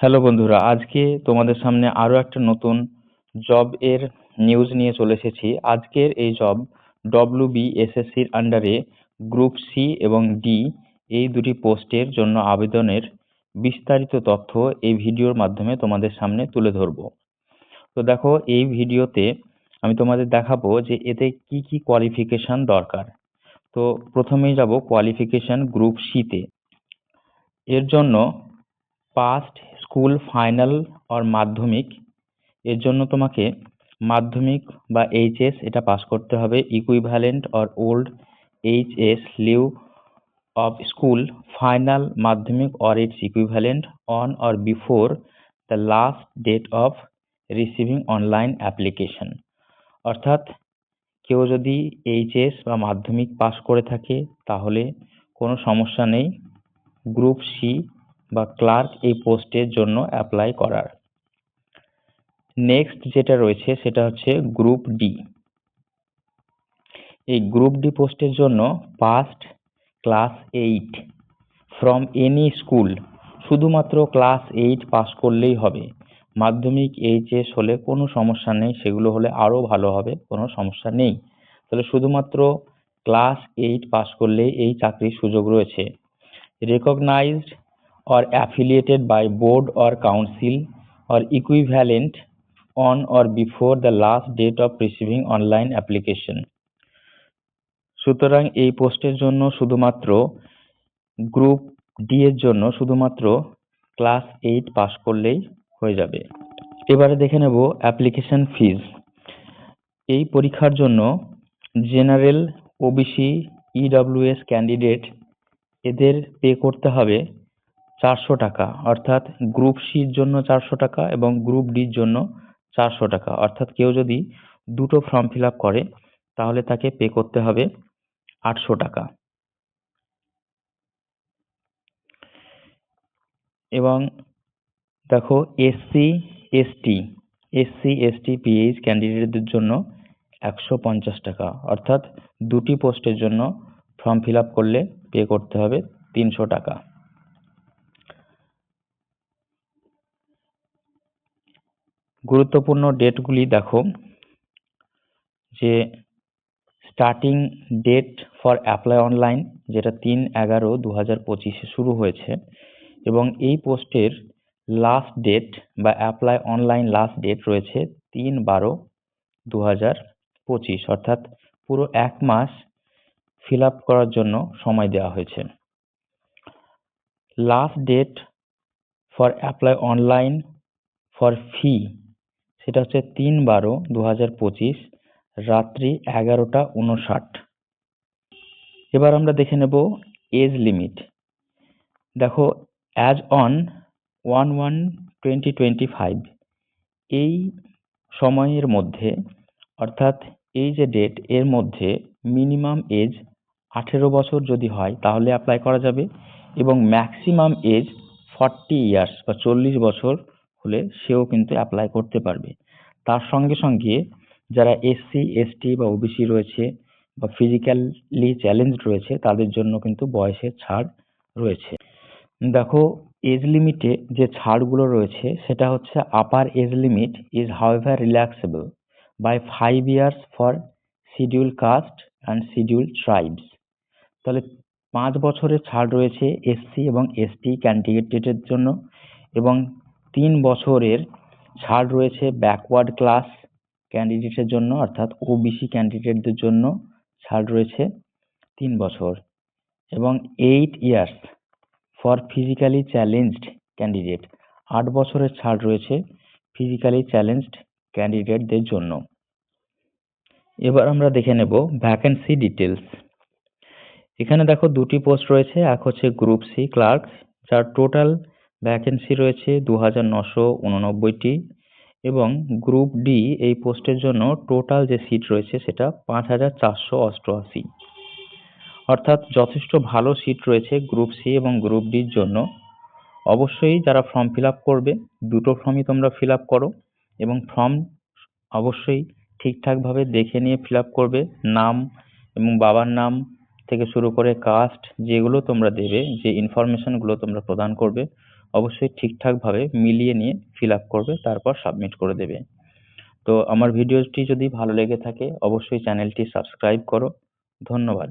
Hello বন্ধুরা, আজকে তোমাদের সামনে আরও একটা নতুন জব এর নিউজ নিয়ে চলে এসেছি। আজকের এই জব ডব্লিউ বি এসএসসির আন্ডারে গ্রুপ সি এবং ডি এই দুটি পোস্টের জন্য আবেদনের বিস্তারিত তথ্য এই ভিডিওর মাধ্যমে তোমাদের সামনে তুলে ধরব। তো দেখো, এই ভিডিওতে আমি তোমাদের দেখাবো যে এতে কি কি কোয়ালিফিকেশান দরকার। তো প্রথমেই যাব কোয়ালিফিকেশান গ্রুপ সিতে এর জন্য পাস্ট স্কুল, ফাইনাল অর মাধ্যমিক, এর জন্য তোমাকে মাধ্যমিক বা এইচএস এটা পাস করতে হবে। Equivalent or old HS Liu of school final Madhyamik or it's equivalent on or before the last date of receiving online application অর্থাৎ কেউ যদি এইচএস বা মাধ্যমিক পাস করে থাকে, তাহলে কোনো সমস্যা নেই। গ্রুপ সি বা ক্লার্ক এই পোস্টের জন্য অ্যাপ্লাই করার। নেক্সট যেটা রয়েছে সেটা হচ্ছে গ্রুপ ডি। এই গ্রুপ ডি পোস্টের জন্য passed class eight from any school শুধুমাত্র ক্লাস এইট পাস করলেই হবে। মাধ্যমিক এইচএস হলে কোনো সমস্যা নেই, সেগুলো হলে আরও ভালো হবে, কোনো সমস্যা নেই। তাহলে শুধুমাত্র ক্লাস এইট পাস করলেই এই চাকরির সুযোগ রয়েছে। Recognised or affiliated by board or council or equivalent on or before the last date of receiving online application. সুতরাং এই পোস্টের জন্য শুধুমাত্র গ্রুপ ডি এর জন্য শুধুমাত্র ক্লাস এইট পাস করলেই হয়ে যাবে। এবারে দেখে নেব অ্যাপ্লিকেশন ফিজ এই পরীক্ষার জন্য জেনারেল ওবিসি ইডব্লিউএস ক্যান্ডিডেট এদের পে করতে হবে চারশো টাকা, অর্থাৎ গ্রুপ সির জন্য চারশো টাকা এবং গ্রুপ ডির জন্য চারশো টাকা। অর্থাৎ কেউ যদি দুটো ফর্ম ফিল করে, তাহলে তাকে পে করতে হবে আটশো টাকা। এবং দেখো SC ST SC ST PH ক্যান্ডিডেটদের জন্য একশো পঞ্চাশ টাকা। অর্থাৎ দুটি পোস্টের জন্য ফর্ম ফিল করলে পে করতে হবে তিনশো টাকা। গুরুত্বপূর্ণ ডেটগুলি দেখো। যে starting date for apply online যেটা তিন এগারো দু হাজার পঁচিশে শুরু হয়েছে। এবং এই পোস্টের লাস্ট ডেট বা অ্যাপ্লাই অনলাইন লাস্ট ডেট রয়েছে তিন বারো দু হাজার পঁচিশ। অর্থাৎ পুরো এক মাস ফিল আপ করার জন্য সময় দেওয়া হয়েছে। Last date for apply online for fee সেটা হচ্ছে তিন বারো দু হাজার পঁচিশ, রাত্রি এগারোটা উনষাট এবার আমরা দেখে নেব এজ লিমিট। দেখো as on one one twenty twenty five এই সময়ের মধ্যে, অর্থাৎ এই যে ডেট এর মধ্যে মিনিমাম এজ আঠেরো বছর যদি হয়, তাহলে অ্যাপ্লাই করা যাবে এবং ম্যাক্সিমাম এজ ফর্টি ইয়ার্স বা চল্লিশ বছর হলে সেও কিন্তু অ্যাপ্লাই করতে পারবে। তার সঙ্গে সঙ্গে যারা এসসি এসটি বা ওবিসি রয়েছে বা ফিজিক্যালি চ্যালেঞ্জড রয়েছে, তাদের জন্য কিন্তু বয়সের ছাড় রয়েছে। দেখো এজ লিমিটে যে ছাড়গুলো রয়েছে, সেটা হচ্ছে upper age limit is however relaxable by five years for scheduled caste and scheduled tribes তাহলে পাঁচ বছরের ছাড় রয়েছে এসসি এবং এসটি ক্যান্ডিডেটের জন্য এবং তিন বছরের ছাড় রয়েছে ব্যাকওয়ার্ড ক্লাস ক্যান্ডিডেটের জন্য, অর্থাৎ ওবিসি ক্যান্ডিডেটদের জন্য ছাড় রয়েছে তিন বছর। এবং eight years for physically challenged candidate আট বছরের ছাড় রয়েছে ফিজিক্যালি চ্যালেঞ্জড ক্যান্ডিডেটদের জন্য। এবার আমরা দেখে নেব ভ্যাকেন্সি ডিটেলস এখানে দেখো দুটি পোস্ট রয়েছে, এক হচ্ছে গ্রুপ সি ক্লার্ক যার টোটাল ভ্যাকেন্সি রয়েছে দু হাজার নশো উননব্বইটি এবং গ্রুপ ডি এই পোস্টের জন্য টোটাল যে সিট রয়েছে সেটা পাঁচ হাজার চারশো অষ্টআশি। অর্থাৎ যথেষ্ট ভালো সিট রয়েছে গ্রুপ সি এবং গ্রুপ ডির জন্য। অবশ্যই যারা ফর্ম ফিল আপ করবে, দুটো ফর্মই তোমরা ফিল আপ করো এবং ফর্ম অবশ্যই ঠিকঠাকভাবে দেখে নিয়ে ফিল আপ করবে। নাম এবং বাবার নাম থেকে শুরু করে কাস্ট যেগুলো তোমরা দেবে, যে ইনফরমেশনগুলো তোমরা প্রদান করবে। অবশ্যই ঠিকঠাকভাবে মিলিয়ে নিয়ে ফিল আপ করবে, তারপর সাবমিট করে দেবে। তো আমার ভিডিওটি যদি ভালো লেগে থাকে, অবশ্যই চ্যানেলটি সাবস্ক্রাইব করো। ধন্যবাদ।